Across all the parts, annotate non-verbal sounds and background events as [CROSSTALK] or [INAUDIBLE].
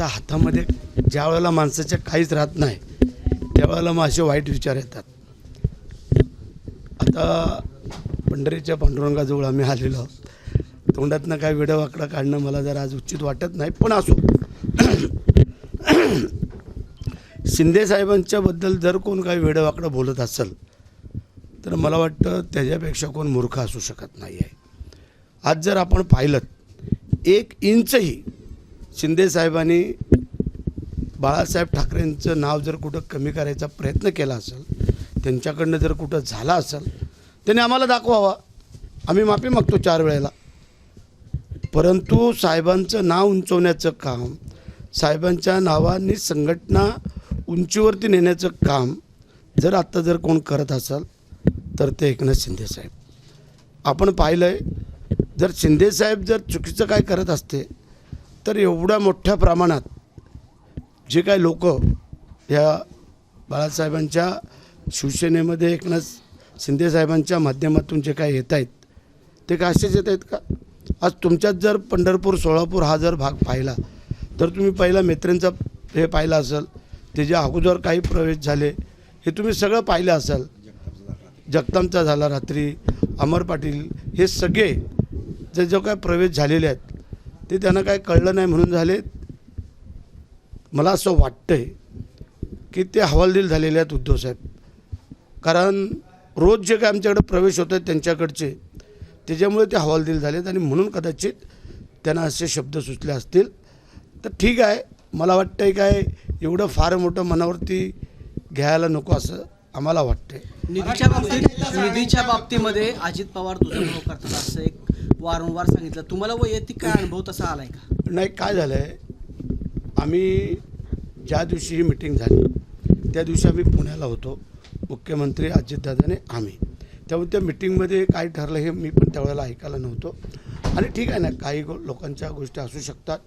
आता हातामध्ये ज्या वेळेला माणसाच्या काहीच राहत नाही त्यावेळेला मग असे वाईट विचार येतात. आता पंढरीच्या पांडुरंगाजवळ आम्ही आलेलो आहोत. तोंडातनं काय वेडं वाकडं काढणं मला जरा आज उचित वाटत नाही पण असो. शिंदे साहेबांच्याबद्दल जर कोण काही वेडं वाकडं बोलत असेल तर मला वाटतं त्याच्यापेक्षा कोण मूर्ख असू शकत नाही आहे आज जर आपण पाहिलं एक इंचही शिंदे साहेबांनी बाळासाहेब ठाकरेंचं नाव जर कुठं कमी करायचा प्रयत्न केला असेल त्यांच्याकडनं जर कुठं झाला असेल त्याने आम्हाला दाखवावा. आम्ही माफी मागतो चार वेळेला. परंतु साहेबांचं नाव उंचवण्याचं काम साहेबांच्या नावाने संघटना उंचीवरती नेण्याचं काम जर आत्ता जर कोण करत असाल तर ते एकनाथ शिंदे साहेब. आपण पाहिलं आहे जर शिंदे साहेब जर चुकीचं काय करत असते तर एवढ्या मोठ्या प्रमाणात जे काय लोक या बाळासाहेबांच्या शिवसेनेमध्ये एकनाथ शिंदेसाहेबांच्या माध्यमातून जे काय येत आहेत ते काय असेच येत आहेत का? आज तुमच्यात जर पंढरपूर सोलापूर हा जर भाग पाहिला तर तुम्ही पहिला मेत्रेंचा हे पाहिला असेल त्याच्या अगोदर काही प्रवेश झाले हे तुम्ही सगळं पाहिलं असाल. जगतामचा झाला रात्री अमर पाटील हे सगळे जे जो काय प्रवेश झालेले आहेत ते त्यांना काय कळलं नाही म्हणून झाले. मला असं वाटतं आहे की ते हवालदिल झालेले आहेत उद्धवसाहेब कारण रोज जे काय आमच्याकडे प्रवेश होत आहेत त्यांच्याकडचे त्याच्यामुळे ते हवालदिल झालेत आणि म्हणून कदाचित त्यांना असे शब्द सुचले असतील. तर ठीक आहे मला वाटतं आहे काय एवढं फार मोठं मनावरती घ्यायला नको असं आम्हाला वाटतंय. निधीच्या बाबतीत निधीच्या बाबतीमध्ये अजित पवार दुजाभाव करतात असं एक वारंवार सांगितलं. तुम्हाला वैयक्तिक काय अनुभव तसा आलाय का? नाही काय झालं आहे आम्ही ज्या दिवशी ही मिटिंग झाली त्या दिवशी आम्ही पुण्याला होतो. मुख्यमंत्री अजितदादाने आम्ही. त्यामुळे त्या मिटिंगमध्ये काय ठरलं हे मी पण त्यावेळेला ऐकायला नव्हतो. आणि ठीक आहे ना काही गो लोकांच्या गोष्टी असू शकतात.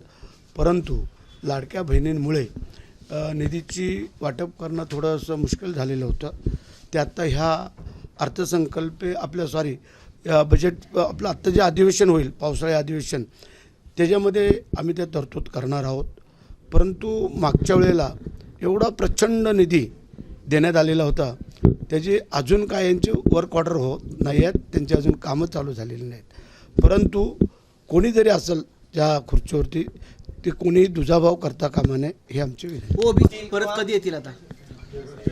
परंतु लाडक्या बहिणींमुळे निधीची वाटप करणं थोडंसं मुश्किल झालेलं होतं. ते आत्ता ह्या अर्थसंकल्पे आपल्या सॉरी बजेट म्हणजे, आपलं आत्ता जे अधिवेशन होईल पावसाळी अधिवेशन त्याच्यामध्ये आम्ही त्या तरतूद करणार आहोत. परंतु मागच्या वेळेला एवढा प्रचंड निधी देण्यात आलेला होता. त्याची अजून काय यांचे वर्क ऑर्डर होत नाही आहेत. त्यांची अजून कामं चालू झालेली नाहीत. परंतु कोणी जरी असेल त्या खुर्चीवरती ते कोणीही दुजाभाव करता कामा नये हे आमची विनंती परत कधी येतील आता?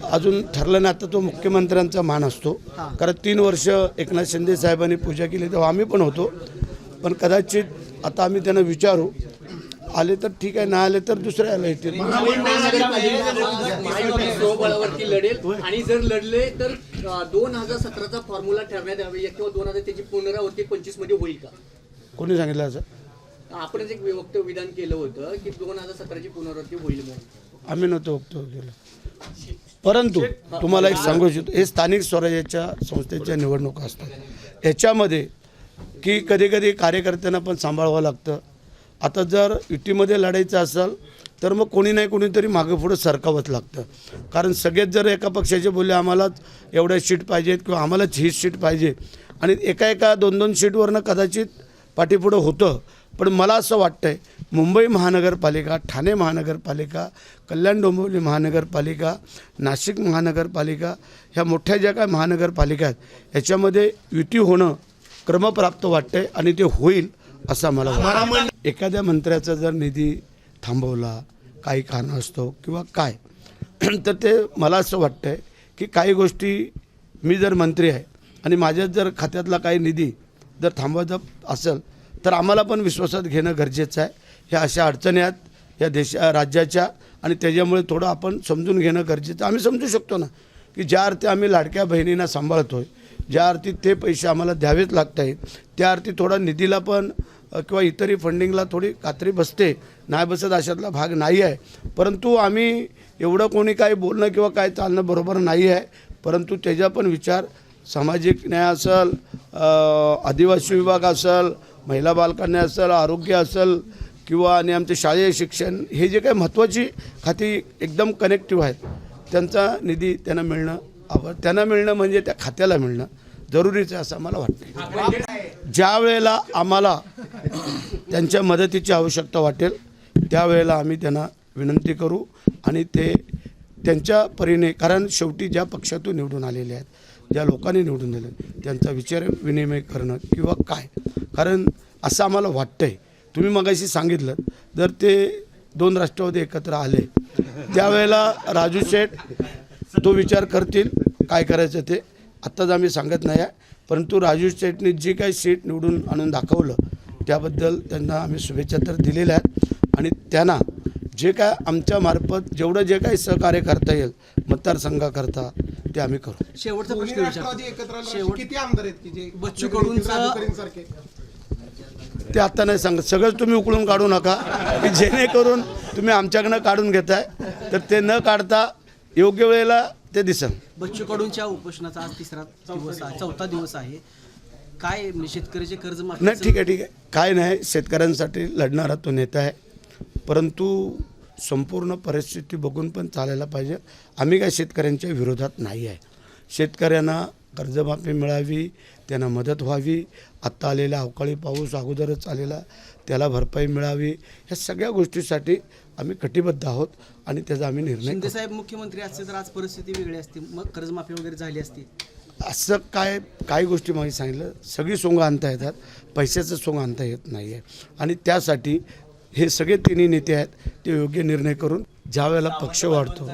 अजून ठरलं नाही. आता तो मुख्यमंत्र्यांचा मान असतो. कारण तीन वर्ष एकनाथ शिंदे साहेबांनी पूजा केली तेव्हा आम्ही पण होतो. पण कदाचित आता आम्ही त्यांना विचारू. आले तर ठीक आहे नाही आले तर येतील. महायुती स्वबळावरती लढेल. आणि जर लढले तर दोन हजार सतराचा फॉर्म्युला ठरण्यात यावे. किंवा दोन हजार त्याची पुनरावृत्ती पंचवीसमध्ये होईल का? कोणी सांगितलं असं? आपणच एक वक्तव्य विधान केलं होतं की दोन हजार सतराची पुनरावृत्ती होईल म्हणून. आम्ही नव्हतो वक्तव्य केलं परंतु तुम्हाला एक सांगू इच्छितो हे स्थानिक स्वराज्याच्या संस्थेच्या निवडणुका असतात. याच्यामध्ये की कधी कधी कार्यकर्त्यांना पण सांभाळावं लागतं. आता जर युतीमध्ये लढायचं असेल तर मग कोणी नाही कोणीतरी मागे पुढं सरकावंच लागतं. कारण सगळेच जर एका पक्षाचे बोलले आम्हालाच एवढ्या सीट पाहिजेत किंवा आम्हालाच ही सीट पाहिजे आणि एका एका दोन दोन सीटवरनं कदाचित पाठीपुढं होतं पण मला असं वाटतंय मुंबई महानगरपालिका ठाणे महानगरपालिका कल्याण डोंबिवली महानगरपालिका नाशिक महानगरपालिका ह्या मोठ्या ज्या काय महानगरपालिका आहेत याच्यामध्ये युती होणं क्रमप्राप्त वाटतंय आणि ते होईल असं मला वाटतं एखाद्या मंत्र्याचा जर निधी थांबवला काही कारण असतो किंवा काय [CLEARS THROAT] तर ते मला असं वाटतंय की काही गोष्टी मी जर मंत्री आहे आणि माझ्या जर खात्यातला काही निधी जर थांबवायचा असेल तर आम्हाला पण विश्वासात घेणं गरजेचं आहे. ह्या अशा अडचणी आहेत या देशा राज्याच्या आणि त्याच्यामुळे थोडं आपण समजून घेणं गरजेचं आम्ही समजू शकतो ना की ज्या अर्थी आम्ही लाडक्या बहिणींना सांभाळतो आहे ज्या अर्थी ते पैसे आम्हाला द्यावेच लागत आहेत त्या अर्थी थोडा निधीला पण किंवा इतरही फंडिंगला थोडी कात्री बसते. नाही बसत अशातला भाग नाही आहे. परंतु आम्ही एवढं कोणी काही बोलणं किंवा काय चालणं बरोबर नाही आहे. परंतु त्याचा पण विचार सामाजिक न्याय असेल आदिवासी विभाग असेल महिला बालकन्या असेल आरोग्य असेल किंवा आणि आमचे शालेय शिक्षण हे जे काही महत्त्वाची खाती एकदम कनेक्टिव्ह आहेत त्यांचा निधी त्यांना मिळणं आव त्यांना मिळणं म्हणजे त्या खात्याला मिळणं जरुरीचं आहे असं आम्हाला वाटतं ज्या वेळेला आम्हाला त्यांच्या मदतीची आवश्यकता वाटेल त्यावेळेला आम्ही त्यांना विनंती करू आणि ते त्यांच्या परीने कारण शेवटी ज्या पक्षातून निवडून आलेले आहेत ज्या लोकांनी निवडून दिले. त्यांचा विचार विनिमय करणं किंवा काय? कारण असं आम्हाला वाटतं आहे तुम्ही मगाशी सांगितलं जर ते दोन राष्ट्रवादी एकत्र आले त्यावेळेला राजू शेठ तो विचार करतील काय करायचं ते. आत्ताच आम्ही सांगत नाही आहे परंतु राजू शेठने जी काही सीट निवडून आणून दाखवलं त्याबद्दल त्यांना आम्ही शुभेच्छा तर दिलेल्या आहेत. आणि त्यांना जे काय आमच्यामार्फत जेवढं जे काही सहकार्य करता येईल मतदारसंघाकरता ते आम्ही करू. शेवटचा दोन्ही प्रश्न राष्ट्रवादी विचारतो एकत्र आले शेवट असे किती आमदार आहेत की जे बच्चू आपल्याकडे येतील कडूंचा- राजूकरींसारखे? ते आत्ता नाही सांगत. सगळंच तुम्ही उकळून काढू नका. की [LAUGHS] जेणेकरून तुम्ही आमच्याकडनं काढून घेताय. तर ते न काढता योग्य वेळेला ते दिसेल बच्चू कडूंच्या उपोषणाचा आज तिसरा दिवस आहे चौथा दिवस आहे. काय म्हणजे शेतकऱ्याचे कर्ज नाही ठीक आहे ठीक आहे. काय नाही शेतकऱ्यांसाठी लढणारा तो नेता आहे. परंतु संपूर्ण परिस्थिती बघून पण चालायला पाहिजे. आम्ही काय शेतकऱ्यांच्या विरोधात नाही आहे. शेतकऱ्यांना कर्जमाफी मिळावी त्यांना मदत व्हावी. आत्ता आलेला अवकाळी पाऊस अगोदरच आलेला त्याला भरपाई मिळावी. ह्या सगळ्या गोष्टीसाठी आम्ही कटिबद्ध आहोत आणि त्याचा आम्ही निर्णय. साहेब मुख्यमंत्री असते तर आज परिस्थिती वेगळी असते. मग कर्जमाफी वगैरे झाली असती. असं काय काही गोष्टी मागे सांगितलं? सगळी सोंगं आणता येतात. पैशाचं सोंग आणता येत नाही आहे आणि त्यासाठी हे सगळे तिन्ही नेते आहेत ते योग्य निर्णय करून ज्या वेळेला पक्ष वाढतो.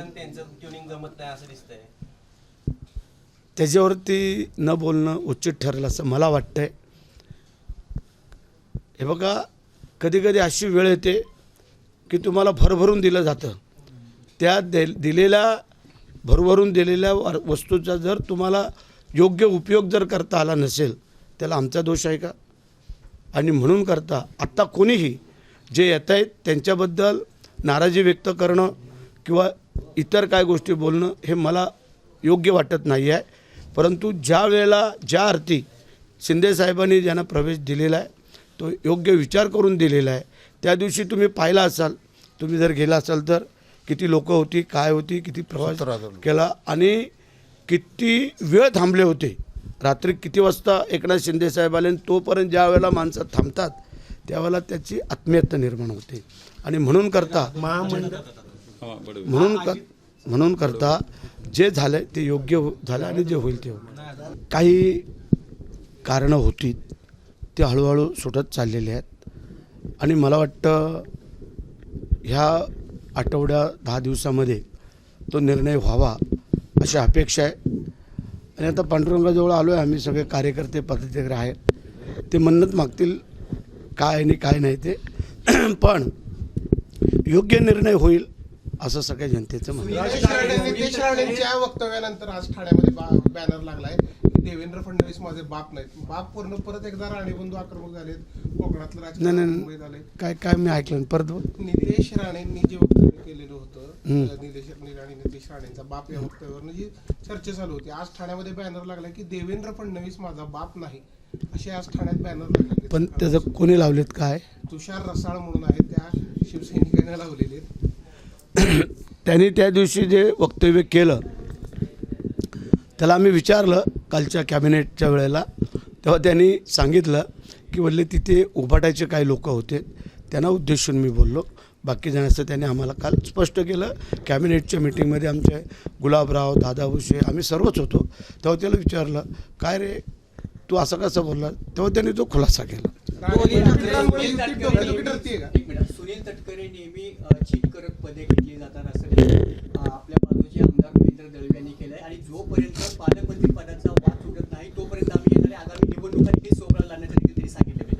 त्याच्यावरती न बोलणं उचित ठरेल असं मला वाटतंय. हे बघा कधी कधी अशी वेळ येते की तुम्हाला भरभरून दिलं जातं. त्या दे दिलेल्या भरभरून दिलेल्या वस्तूचा जर तुम्हाला योग्य उपयोग जर करता आला नसेल त्याला आमचा दोष आहे का? आणि म्हणून करता आत्ता कोणीही जे येत आहेत त्यांच्याबद्दल नाराजी व्यक्त करणं किंवा इतर काय गोष्टी बोलणं हे मला योग्य वाटत नाही आहे. परंतु ज्या वेळेला ज्या अर्थी शिंदेसाहेबांनी ज्यांना प्रवेश दिलेला आहे तो योग्य विचार करून दिलेला आहे त्या दिवशी तुम्ही पाहिला असाल तुम्ही जर गेला असाल तर किती लोकं होती काय होती किती प्रवास केला आणि किती वेळ थांबले होते. रात्री किती वाजता एकनाथ शिंदे साहेब आले तोपर्यंत ज्या वेळेला माणसं थांबतात त्यावेळेला त्याची आत्मीयता निर्माण होते. आणि म्हणून करता म्हणून कर म्हणून करता जे झालं ते योग्य हो झालं आणि जे होईल ते होईल. काही कारणं होती ते हळूहळू सुटत चाललेले आहेत. आणि मला वाटतं ह्या आठवड्या दहा दिवसामध्ये तो निर्णय व्हावा अशी अपेक्षा आहे. आणि आता पांडुरंगाजवळ आलो आहे आम्ही सगळे कार्यकर्ते पदाधिकारी आहेत. ते मन्नत मागतील काय आणि काय नाही ते. [CLEARS THROAT] पण योग्य निर्णय होईल असं सगळ्या जनतेचं म्हणणं आहे. नितेश राणे नितेश राणेंच्या वक्तव्यानंतर आज ठाण्यामध्ये बॅनर लागलाय की देवेंद्र फडणवीस माझे बाप नाहीत. बाप पूर्ण परत एकदा राणे बंधू आक्रमक झालेत. कोकणातलं राजकारण आलंय. काय काय मी ऐकलं. परत. नितेश राणेंनी जे वक्तव्य केलेलं होतं निलेश राणे नितेश राणेंचा बाप या वक्तव्यावरनं जी चर्चा चालू होती. आज ठाण्यामध्ये बॅनर लागला की देवेंद्र फडणवीस माझा बाप नाही. असे आज ठाण्यात बॅनर लागले पण त्याचं कोणी लावलेत काय? तुषार रसाळ म्हणून आहेत त्या शिवसैनिकांना लावलेले [CLEARS THROAT] त्यांनी त्या दिवशी जे वक्तव्य केलं त्याला आम्ही विचारलं कालच्या कॅबिनेटच्या वेळेला. तेव्हा त्यांनी सांगितलं की वल्ले तिथे उभाटायचे काही लोक होते त्यांना उद्देशून मी बोललो. बाकी जणांचं त्यांनी आम्हाला काल स्पष्ट केलं. कॅबिनेटच्या मिटिंगमध्ये आमचे गुलाबराव दादा भुसे आम्ही सर्वच होतो. तेव्हा त्याला विचारलं काय रे तू असं कसं बोलला तेव्हा त्यांनी तो खुलासा केला. सुनील तटकरे नेहमी चीट करत पदे घेतली जातात असं आपल्या बाजूचे आमदार रवींद्र दळवे यांनी केलंय. आणि जोपर्यंत पालकमंत्री पदाचा वाद सुटत नाही तोपर्यंत आम्ही येणाऱ्या आगामी निवडणुकांनी ते सोबळा लावण्यासाठी त्यांनी सांगितलेलं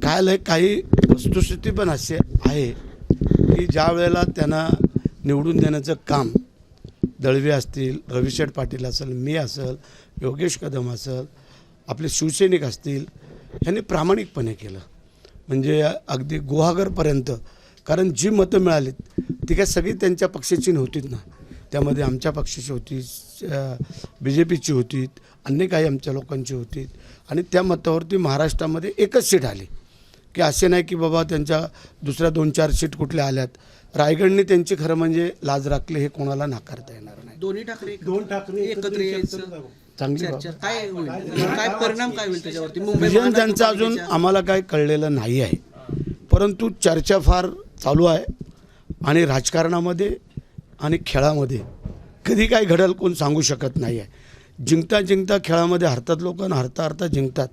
काय आहे काही वस्तुस्थिती पण अशी आहे की ज्या वेळेला त्यांना निवडून देण्याचं काम दळवे असतील रविशेठ पाटील असेल मी असेल योगेश कदम असेल आपले शिवसैनिक असतील ह्यांनी प्रामाणिकपणे केलं. म्हणजे अगदी गुहागरपर्यंत. कारण जी मतं मिळालीत ती काय सगळी त्यांच्या पक्षाची नव्हतीच ना. त्यामध्ये आमच्या पक्षाची होती बी जे पीची होती अन्य काही आमच्या लोकांची होती आणि त्या मतावरती महाराष्ट्रामध्ये एकच सीट आली. की असे नाही की बाबा त्यांच्या दुसऱ्या दोन चार सीट कुठल्या आल्यात. रायगडने त्यांची खरं म्हणजे लाज राखली हे कोणाला नाकारता येणार नाही. दोन्ही ठाकरे दोन ठाकरे एकत्र यायचं. चांगली चर्चा काय होईल? काय परिणाम काय होईल त्याच्यावरती? मुंबई विजन त्यांचं अजून महानगरपालिकेच्या- आम्हाला काय कळलेलं नाही आहे. परंतु चर्चा फार चालू आहे आणि राजकारणामध्ये आणि खेळामध्ये कधी काय घडेल कोण सांगू शकत नाही आहे. जिंकता जिंकता खेळामध्ये हरतात लोक आणि हरता हरता जिंकतात.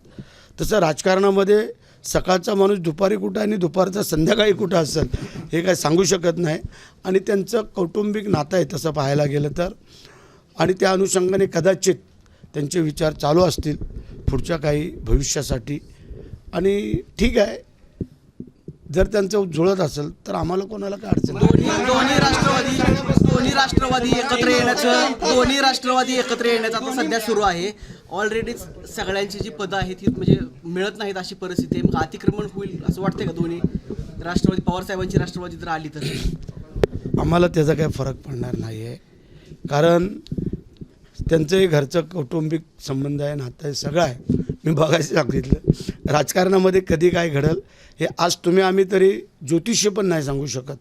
तसं राजकारणामध्ये सकाळचा माणूस दुपारी कुठं आणि दुपारचा संध्याकाळी कुठं असेल हे काय सांगू शकत नाही. आणि त्यांचं कौटुंबिक नातं आहे तसं पाहायला गेलं तर. आणि त्या अनुषंगाने कदाचित त्यांचे विचार चालू असतील पुढच्या काही भविष्यासाठी. आणि ठीक आहे जर त्यांचं जुळत असेल तर आम्हाला कोणाला काय अडचण नाही. दोन्ही दोन्ही राष्ट्रवादी दोन्ही राष्ट्रवादी एकत्र येण्याचं दोन्ही राष्ट्रवादी एकत्र येण्याचं आता सध्या सुरू आहे. ऑलरेडी सगळ्यांची जी पदं आहेत ही म्हणजे मिळत नाहीत अशी परिस्थिती आहे. मग अतिक्रमण होईल असं वाटतंय का दोन्ही? राष्ट्रवादी पवार साहेबांची राष्ट्रवादी जर आली तर? आम्हाला त्याचा काही फरक पडणार नाही आहे कारण त्यांचंही घरचं कौटुंबिक संबंध आहे नातं आहे सगळं आहे. मी बघायचं सांगितलं. राजकारणामध्ये कधी काय घडल हे आज तुम्ही आम्ही तरी ज्योतिष्य पण नाही सांगू शकत.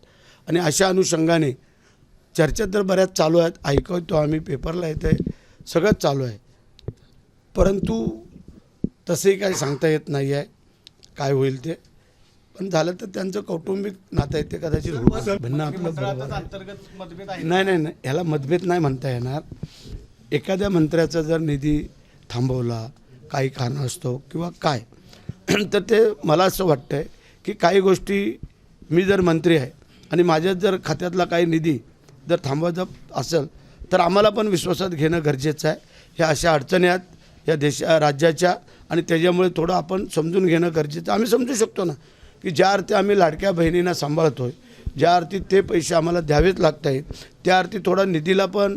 आणि अशा अनुषंगाने चर्चा तर बऱ्याच चालू आहेत. ऐकवतो आम्ही पेपरला येतं आहे सगळंच चालू आहे. परंतु तसंही काही सांगता येत नाही आहे काय होईल ते. पण झालं तर त्यांचं कौटुंबिक नातं आहे ते कदाचित म्हणणं आपलं बरोबर. नाही नाही नाही. ह्याला मतभेद नाही म्हणता येणार. एखाद्या मंत्र्याचा जर निधी थांबवला काही कारण असतो किंवा काय [CLEARS THROAT] तर ते मला असं वाटतं आहे की काही गोष्टी मी जर मंत्री आहे आणि माझ्या जर खात्यातला काही निधी जर थांबवायचा असेल तर आम्हाला पण विश्वासात घेणं गरजेचं आहे. ह्या अशा अडचणी आहेत या देशा राज्याच्या आणि त्याच्यामुळे थोडं आपण समजून घेणं गरजेचं आम्ही समजू शकतो ना की ज्या अर्थी आम्ही लाडक्या बहिणींना सांभाळतो आहे ज्या अर्थी ते पैसे आम्हाला द्यावेच लागत आहेत त्या अर्थी थोडा निधीला पण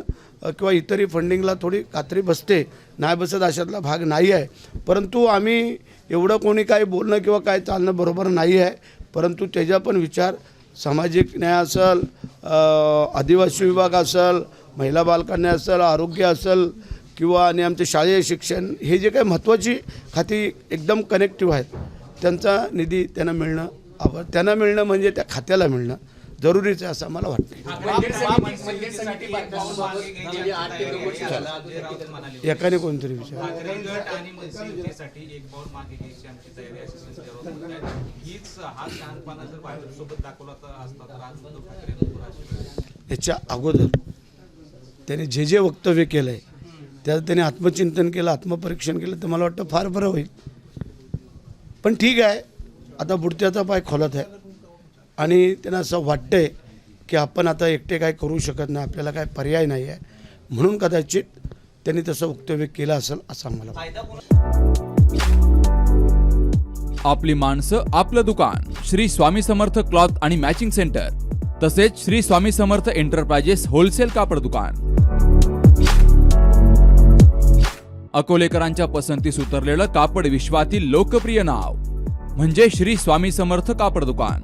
किंवा इतरही फंडिंगला थोडी कात्री बसते. नाही बसत अशातला भाग नाही आहे. परंतु आम्ही एवढं कोणी काही बोलणं किंवा काय चालणं बरोबर नाही आहे. परंतु त्याचा पण विचार सामाजिक न्याय असेल आदिवासी विभाग असेल महिला बालकांना असेल आरोग्य असेल किंवा आणि आमचे शालेय शिक्षण हे जे काही महत्त्वाची खाती एकदम कनेक्टिव्ह आहेत त्यांचा निधी त्यांना मिळणं आव त्यांना मिळणं म्हणजे त्या खात्याला मिळणं. जरुरीच आहे असं मला वाटतं. एकाने कोणतरी विचार याच्या अगोदर त्याने जे जे वक्तव्य केलं आहे त्याचं त्याने आत्मचिंतन केलं आत्मपरीक्षण केलं तर मला वाटतं फार बरं होईल पण ठीक आहे आता बुडत्याचा पाय खोलत आहे आणि त्यांना असं वाटतंय की आपण आता एकटे काय करू शकत नाही आपल्याला काय पर्याय नाही आहे. म्हणून कदाचित त्यांनी तसं वक्तव्य केलं असेल असं मला वाटतं. आपली माणसं आपलं दुकान श्री स्वामी समर्थ क्लॉथ आणि मॅचिंग सेंटर तसेच श्री स्वामी समर्थ एंटरप्राइजेस होलसेल कापड दुकान. अकोलेकरांच्या पसंतीस उतरलेलं कापड विश्वातील लोकप्रिय नाव म्हणजे श्री स्वामी समर्थ कापड दुकान.